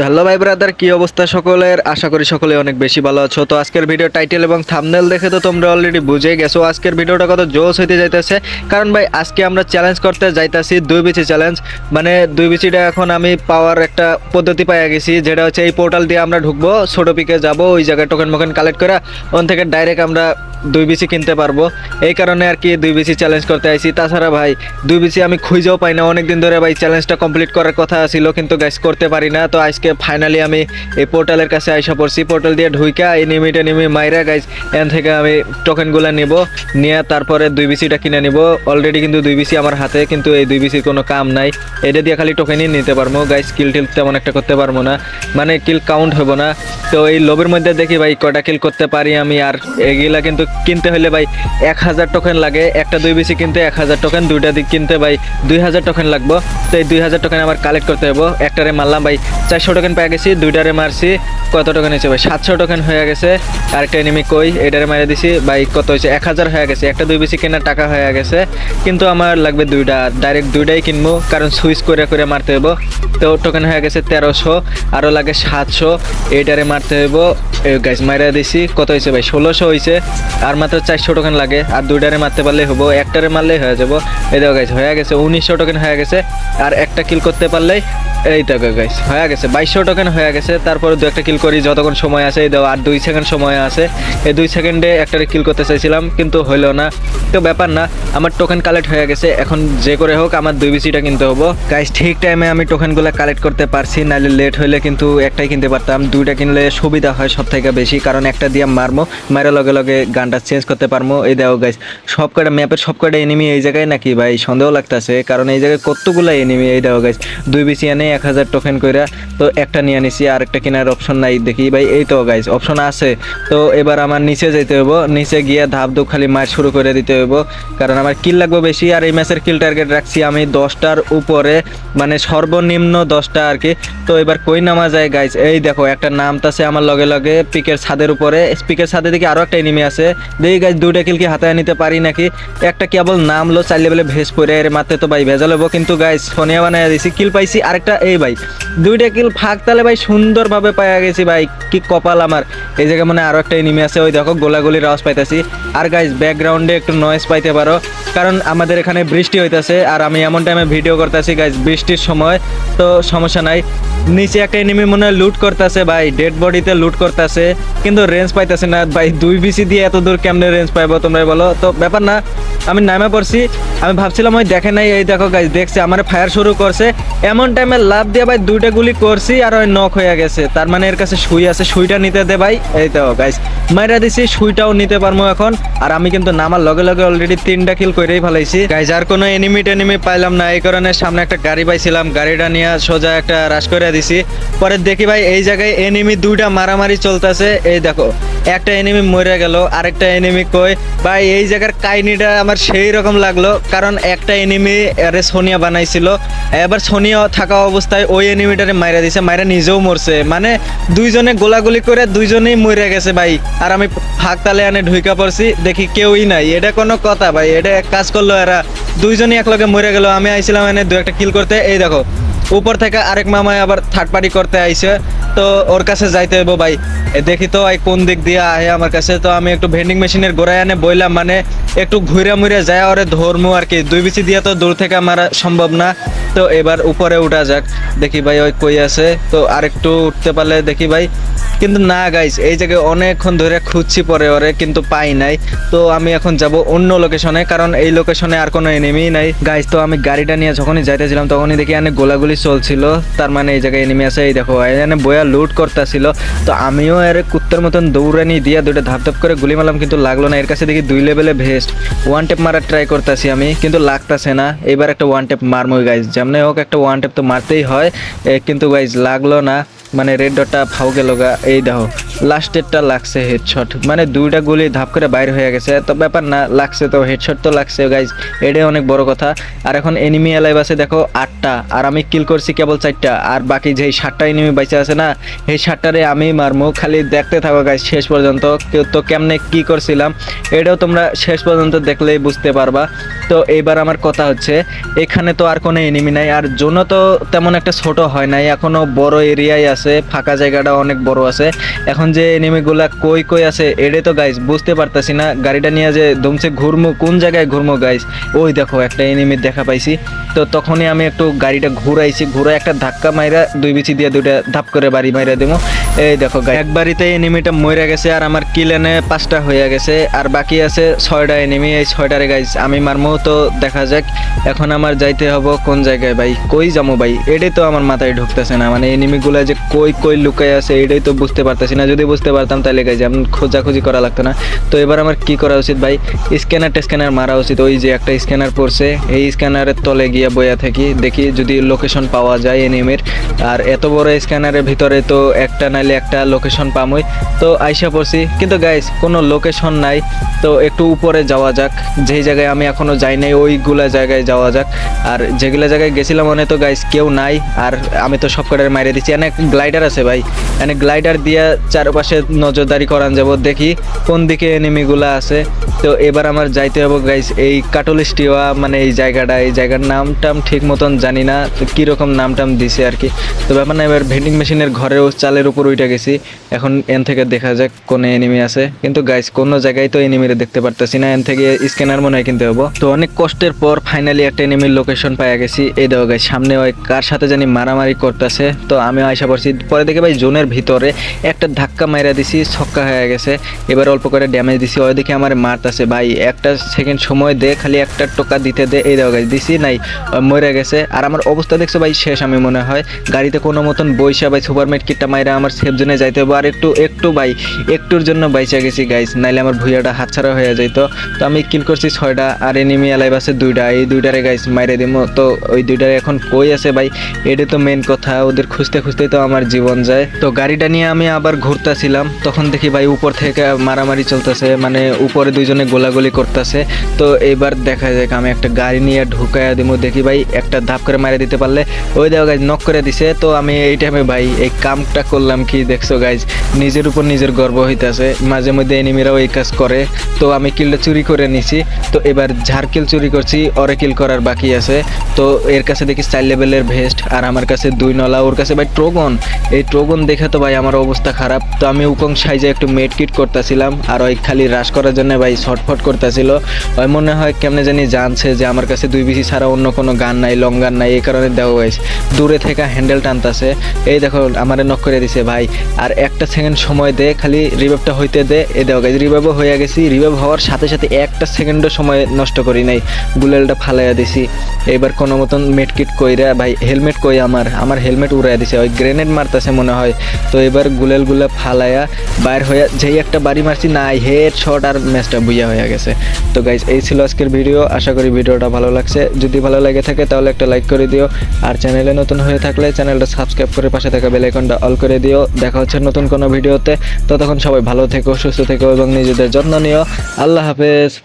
তো হ্যালো ভাই ব্রাদার কি অবস্থা সকলের? আশা করি সকলে অনেক বেশি ভালো আছো। তো আজকের ভিডিও টাইটেল এবং থামনেল দেখে তো তোমরা অলরেডি বুঝে গেছো, আজকের ভিডিওটা কত জোস হইতে যাইতেছে। কারণ ভাই, আজকে আমরা চ্যালেঞ্জ করতে যাইতাছি দুই বিচি চ্যালেঞ্জ মানে দুই বিচিটা এখন আমি পাওয়ার একটা পদ্ধতি পাইয়া গেছি, যেটা হচ্ছে এই পোর্টাল দিয়ে আমরা ঢুকবো, ছোট পিকে যাব, ওই জায়গায় টোকেন মোকেন কালেক্ট করে ওখান থেকে ডাইরেক্ট আমরা দুই বিসি কিনতে পারব। এই কারণে আর কি দুই বিচি চ্যালেঞ্জ করতে আইছি। তাছাড়া ভাই, দুই বিচি আমি খুঁজেও পাই না। অনেকদিন ধরে ভাই চ্যালেঞ্জটা কমপ্লিট করার কথা ছিল, কিন্তু গাইস করতে পারি না। তো আজকে ফাইনালি আমি এই পোর্টালের কাছে আইসা পড়ছি। পোর্টাল দিয়ে ঢুইকা এই নিমিটে নিমি মাইরা গাইস এন থেকে আমি টোকেনগুলো নিব। নিয়ে তারপরে দুই বিসিটা কিনে নিব। অলরেডি কিন্তু দুই বিসি আমার হাতে, কিন্তু এই দুই বিসির কোনো কাম নাই। এটা দিয়ে খালি টোকেনই নিতে পারব। গাইস কিল টিল তেমন একটা করতে পারব না। মানে কিল কাউন্ট হব না। তো এই লোভের মধ্যে দেখি ভাই কটা কিল করতে পারি আমি আর এগুলা কিন্তু কিনতে হলে ভাই এক হাজার টোকেন লাগে, একটা দুই বিসি কিনতে এক হাজার টোকেন দুইটা দিক কিনতে ভাই দুই হাজার টোকেন লাগবো। তো এই দুই হাজার টোকেন আমার কালেক্ট করতে হব একটারে মারলাম ভাই চারশো টোকেন পেয়ে গেছি, দুইটারে মারছি, কত টোকেন হয়েছে ভাই? সাতশো টোকেন হয়ে গেছে। আরেকটা এনিমি কই? এটারে মারে দিছি। ভাই কত হয়েছে? এক হাজার হয়ে গেছে। একটা দুই বিসি কেনার টাকা হয়ে গেছে। কিন্তু আমার লাগবে দুইটা। ডাইরেক্ট দুইটাই কিনবো, কারণ সুইচ করে করে মারতে হব তো টোকেন হয়ে গেছে তেরোশো আরও লাগে সাতশো। এইটারে মারতে হইব। গাইজ মাইরা দিছি। কত হয়েছে ভাই? ষোলোশো হয়েছে। আর মাত্র চারশো টোকেন লাগে। আর দুইটারে মারতে পারলেই হব, একটারে মারলেই হয়ে যাব। এই দেখো গেছে হয়ে গেছে, উনিশশো টোকেন হয়ে গেছে। আর একটা কিল করতে পারলেই এই দেখো গাইজ হয়ে গেছে। বাইশশো টোকেন হয়ে গেছে, তারপরে দু একটা কিল করি, যতক্ষণ সময় আছে, এই আর দুই সেকেন্ড সময় আছে। এই দুই সেকেন্ডে একটা কিল করতে চাইছিলাম, কিন্তু হইল না। তো ব্যাপার না, আমার টোকেন কালেক্ট হয়ে গেছে, এখন যে করে হোক, আমার দুই বিসিটা কিনতে হব। গাইস ঠিক টাইমে আমি টোকেনগুলো কালেক্ট করতে পারছি নাহলে লেট হইলে কিন্তু একটাই কিনতে পারতাম। দুইটা কিনলে সুবিধা হয় সব থেকে বেশি, কারণ একটা দিয়ে মারমো মারার লগে লগে গানটা চেঞ্জ করতে পারব এই দেখো গাইস সব কটা ম্যাপের সব কটা এনিমি এই জায়গায় নাকি ভাই? সন্দেহ লাগতেছে, কারণ এই জায়গায় কতগুলো এনিমি এই দেখো গাইস দুই বিসি আনে এক হাজার টোকেন কইরা তো একটা নিয়ে নিছি আর একটা কেনার অপশন নাই। দেখি ভাই, এই তো গাইজ অপশন আছে। তো এবার আমার নিচে যেতে হইব। নিচে গিয়ে ধাপ ধুপ খালি মার শুরু করে দিতে হইব। কারণ আমার কিল লাগবে বেশি, আর এই ম্যাচের কিল টার্গেট রাখছি আমি দশটার উপরে মানে সর্বনিম্ন দশটা আর কি। তো এবার কই নামা যায় গাইজ এই দেখো, একটা নামতাছে আমার লগে লগে, পিকের ছাদের উপরে। পিকের ছাদে দেখি আরও একটা এনিমি আছে। দেখি গাইজ দুইটা কিল কি হাতায় নিতে পারি নাকি? একটা কেবল নামলো চাইলে বলে ভেস পরে এর মাথায় তো ভাই ভেজাল হব কিন্তু গাইজ ফোনিয়া বানায় দিছি কিল পাইছি, আরেকটা এই ভাই, দুইটা কিল ফাঁক তালে ভাই সুন্দরভাবে পাইয়া গেছি ভাই, কি কপাল আমার। এই জায়গায় মানে আরও একটা এনিমি আছে, ওই দেখো গোলাগুলির আওয়াজ পাইতেছি। আর গাইজ ব্যাকগ্রাউন্ডে একটু নয়েজ পাইতে পারো, কারণ আমাদের এখানে বৃষ্টি হইতাছে, আর আমি এমন টাইমে ভিডিও করতেছি গাইজ বৃষ্টির সময়, তো সমস্যা নাই। নিচে একটা এনিমি মনে হয় লুট করতেছে ভাই ডেড বডিতে লুট করতেছে, কিন্তু রেঞ্জ পাইতেছে না। ভাই, দুই বিসি দিয়ে এত দূর কেমনে রেঞ্জ পাইবো তোমরা বলো? তো ব্যাপার না আমি নামে পড়ছি। আমি ভাবছিলাম ওই দেখে নাই, এই দেখো গাইজ দেখছে আমার ফায়ার শুরু করছে। এমন টাইমে লাভ দিয়ে ভাই দুইটা গুলি করছি আর ওই নক হয়ে গেছে। তার মানে এর কাছে সুই আছে, সুইটা নিতে দে ভাই। এই তো গাইজ মাইরা দিছি, সুইটাও নিতে পারব এখন। আর আমি কিন্তু নামার লগে লগে অলরেডি তিনটা কিল করেই ফেলাইছি। গাইজ আর কোনো এনিমি টেনিমি পাইলাম না। এই কারণে সামনে একটা গাড়ি পাইছিলাম। গাড়িটা নিয়ে সোজা একটা রাশ করে দিছি। পরে দেখি ভাই, এই জায়গায় এনিমি দুইটা মারামারি চলতেছে। এই দেখো, একটা এনিমি মরে গেল, আরেকটা এনিমি কই? ভাই, এই জায়গার কাহিনীটা আমার সেই রকম লাগল, কারণ একটা এনিমি আরে সোনিয়া বানাইছিল। এবার সোনিয়া থাকা অবস্থায় ওই এনিমিটারে মাইরা দিছে, মাইরা নিজেও মরছে। মানে দুইজনে গোলাগুলি করে দুইজনেই মরে গেছে ভাই। আর আমি ফাঁক তালে আনে ঢুইকা পড়ছি, দেখি কেউই নাই। এটা কোনো কথা ভাই, এটা এক কাজ করল এরা। দুইজনই একলগে মরে গেল, আমি আইছিলাম এনে দু একটা কিল করতে। এই দেখো, উপর থেকে আরেক মামায় আবার থার্ড পার্টি করতে আইছে। তো ওর কাছে যাইতে হইব ভাই। দেখি তো এই কোন দিক দিয়ে আহে আমার কাছে। তো আমি একটু ভেন্ডিং মেশিনের গোড়ায় আনে, বইলাম মানে একটু ঘুরে মুড়ে যায়, ওরে ধর্ম আর কি। দুই বিচি দিয়ে তো দূর থেকে আমার সম্ভব না। তো এবার উপরে উঠা যাক। দেখি ভাই ওই কই আছে। তো আরেকটু উঠতে পারলে দেখি ভাই। কিন্তু না গাইস এই জায়গায় অনেকক্ষণ ধরে খুঁজছি পরে ওরে, কিন্তু পাই নাই। তো আমি এখন যাব অন্য লোকেশনে কারণ এই লোকেশনে আর কোনো এনিমি নাই। গাইস তো আমি গাড়িটা নিয়ে যখনই যাইতেছিলাম, তখনই দেখি এখানে গোলাগুলি চলছিল। তার মানে এই জায়গায় এনিমি আছে, এই দেখো, এখানে বয়া লুট করতেছিল। তো আমিও এর কুত্তের মতন দৌড়ানি দিয়ে দুটো ধাপ ধাপ করে গুলি মারলাম, কিন্তু লাগল না। এর কাছে দেখি দুই লেভেলে ভেস্ট ওয়ান টেপ মারার ট্রাই করতেছি আমি, কিন্তু লাগতাছে না। এবার একটা ওয়ান টেপ মারমো গাইজ যেমনি হোক, একটা ওয়ান টেপ তো মারতেই হয়। কিন্তু গাইজ লাগল না। মানে রেড ডটটা ফাউ গেল গা, এই দেখো। লাস্টেরটা লাগছে হেডশট মানে দুইটা গুলি ধাপ করে বাইরে হয়ে গেছে। তো ব্যাপার না, লাগছে তো হেডশট তো লাগছে গাইজ এটাই অনেক বড় কথা। আর এখন এনিমি এলাইভ আছে, দেখো, আটটা। আর আমি কিল করছি কেবল চারটা। আর বাকি যেই সাতটা এনিমি বাইচে আছে না এই শার্টটারে আমি মারমু। খালি দেখতে থাকো গাইস শেষ পর্যন্ত। তো কেমনে কি করছিলাম, এটাও তোমরা শেষ পর্যন্ত দেখলেই বুঝতে পারবা। তো এইবার আমার কথা হচ্ছে, এখানে তো আর কোনো এনিমি নাই, আর জোন তো তেমন একটা ছোট হয় নাই এখনও বড় এরিয়ায় আছে, ফাঁকা জায়গাটা অনেক বড় আছে। এখন যে এনিমিগুলা কই কই আছে, এডে তো গাইস বুঝতে পারতাছি না, গাড়িটা নিয়ে যে দমছে ঘুরমো, কোন জায়গায় ঘুরমো গাইস ওই দেখো, একটা এনিমি দেখা পাইছি। তো তখনই আমি একটু গাড়িটা ঘুরাইছি ঘুরে একটা ধাক্কা মাইরা দুই বিচি দিয়ে দুইটা ধাপ করে বাড়ি মাইরা দেবো এই দেখো এক বাড়িতে এনিমিটা মরে গেছে আর আমার কিলেনে পাঁচটা হয়ে গেছে। আর বাকি আছে ছয়টা এনিমি এই ছয়টারে গাইস আমি মারমু। তো দেখা যাক, এখন আমার যাইতে হব কোন জায়গায় ভাই? কই যাব ভাই? এটাই তো আমার মাথায় ঢুকতেছে না। মানে এনিমিগুলো যে কই কই লুকাই আছে, এটাই তো বুঝতে পারতেছি না। যদি বুঝতে পারতাম তাহলে গাইজ আমি খোঁজাখুঁজি করা লাগতো না। তো এবার আমার কি করা উচিত ভাই? স্ক্যানার স্ক্যানার মারা উচিত। ওই যে একটা স্ক্যানার পড়ছে। এই স্ক্যানারের তলে গিয়ে বইয়া থাকি। দেখি যদি লোকেশন পাওয়া যায় এনিমির আর এত বড় স্ক্যানারের ভিতরে তো একটা নাইলে একটা লোকেশন পামই। তো আইসা পড়ছি। কিন্তু গাইস কোনো লোকেশন নাই। তো একটু উপরে যাওয়া যাক। যেই জায়গায় আমি এখনও যাই নাই, ওইগুলা জায়গায় যাওয়া যাক। আর যেগুলা জায়গায় গেছিলাম মনে তো গাইস কেউ নাই। আর আমি তো সব কটার মাইরে দিচ্ছি অনেক গ্লাইডার আছে ভাই। অনেক গ্লাইডার দিয়ে চারপাশে নজরদারি করান যাব। দেখি কোন দিকে এনিমিগুলা আছে। তো এবার আমার যাইতে হবে গাইস এই কাটলিস্টিওয়া মানে এই জায়গাটা। এই জায়গার নাম টাম ঠিক মতন জানি না। কীরকম নাম টাম দিছে আর কি। তো ব্যাপার না, এবার ভেন্ডিং মেশিনের ঘরেও চালের উপর উঠে গেছি। এখন এন থেকে দেখা যাক কোন এনিমি আছে। কিন্তু গাইস কোনো জায়গায় তো এনিমিরে দেখতে পারতেছি না। এন থেকে স্ক্যানার মনে হয় কিনতে হব। তো অনেক কষ্টের পর ফাইনালি একটা এনিমির লোকেশন পাইয়া গেছি। এই দেখো গাইস সামনে ওই কার সাথে জানি মারামারি করতেছে। তো আমি আশা করছি পরে দেখে ভাই, জোনের ভিতরে একটা ধাক্কা মাইরা দিছি, ছক্কা হয়ে গেছে। এবার অল্প করে ড্যামেজ দিছি। ওই দিকে আমার মারতাছে ভাই। একটা সেকেন্ড সময় দে, খালি একটা টোকা দিতে দে। এই দেখো গাইস দিছি নাই, মরে গেছে। আর আমার অবস্থা দেখছ ভাই, শেষ আমি মনে হয়। গাড়িতে কোনো মতন বইসা ভাই সুপার কিটটা মাইরা আমার সেফ জোনে যাইতে হবে আর একটু একটু ভাই একটুর জন্য বাইচা গেছি গাইস নাইলে আমার ভুইয়াটা হাতছাড়া হয়ে যাইত। তো আমি কিল করছি ছয়টা, আর এনিমি অ্যালাইভ আছে দুইটা। এই দুইটারে গাইস মাইরে দিব তো ওই দুইটারে এখন কই আছে, ভাই? এটা তো মেন কথা। ওদের খুঁজতে খুঁজতে তো আমার জীবন যায়। তো গাড়িটা নিয়ে আমি আবার ঘুরতেছিলাম। তখন দেখি, ভাই, উপর থেকে মারামারি চলতেছে। মানে উপরে দুইজনে গোলাগুলি করতেছে। তো এবার দেখা যায় আমি একটা গাড়ি নিয়ে ঢুকাইয়া দিব দেখি, ভাই, একটা ধাপ করে মারে দিতে পারলে। ওই দেখো গাইজ নক করে দিছে। তো আমি এই টাইমে ভাই, এই কামটা করলাম কি দেখছ গাইজ নিজের উপর নিজের গর্ব হইতাছে। মাঝে মধ্যে এনিমিরাও এই কাজ করে। তো আমি কিলটা চুরি করে নিছি। তো এবার ঝাড় কিল চুরি করছি অরে কিল করার বাকি আছে। তো এর কাছে দেখি চার লেভেলের ভেস্ট আর আমার কাছে দুই নলা। ওর কাছে ভাই ট্রোগন এই ট্রোগন দেখে তো ভাই আমার অবস্থা খারাপ। তো আমি উকং সাইজে একটু মেড কিট করতেছিলাম, আর ওই খালি রাশ করার জন্য ভাই শর্টফট করতেছিল। ওই মনে হয় কেমনে জানি জানছে যে আমার কাছে দুই বিসি ছাড়া অন্য কোনো গান নাই লং গান নাই, এই কারণে দেওয়া হয়েছে। দূরে থেকে হ্যান্ডেল টানতাছে। এই দেখো, আমারে নক করে দিছে ভাই। আর একটা সেকেন্ড সময় দে, খালি রিভাইভটা হইতে দে। এ দেখো গাইজ রিভাইভও হয়ে গেছি। রিভাইভ হওয়ার সাথে সাথে একটা সেকেন্ডও সময় নষ্ট করি নাই। গুলেলটা ফালাইয়া দিছি। এবার কোনো মতন মেডকিট কইরা, ভাই হেলমেট কই আমার? আমার হেলমেট উড়াইয়া দিছে। ওই গ্রেনেড মারতেছে মনে হয়। তো এবার গুলেলগুলা ফালাইয়া বাইর হইয়া যেই একটা বাড়ি মারছি, নাই হেড শট আর ম্যাচটা বুইয়া হয়ে গেছে। তো গাইজ এই ছিল আজকের ভিডিও আশা করি ভিডিওটা ভালো লাগছে। যদি ভালো লাগে থাকে, তাহলে একটা লাইক করে দিও। আর চ্যানেলে নতুন হয়ে থাকলে চ্যানেলটা সাবস্ক্রাইব করে পাশে থাকা বেল আইকনটা অল করে দিও। দেখা হচ্ছে নতুন কোনো ভিডিওতে। ততক্ষণ সবাই ভালো থেকো, সুস্থ থেকো এবং নিজেদের যত্ন নিও। আল্লাহ হাফেজ।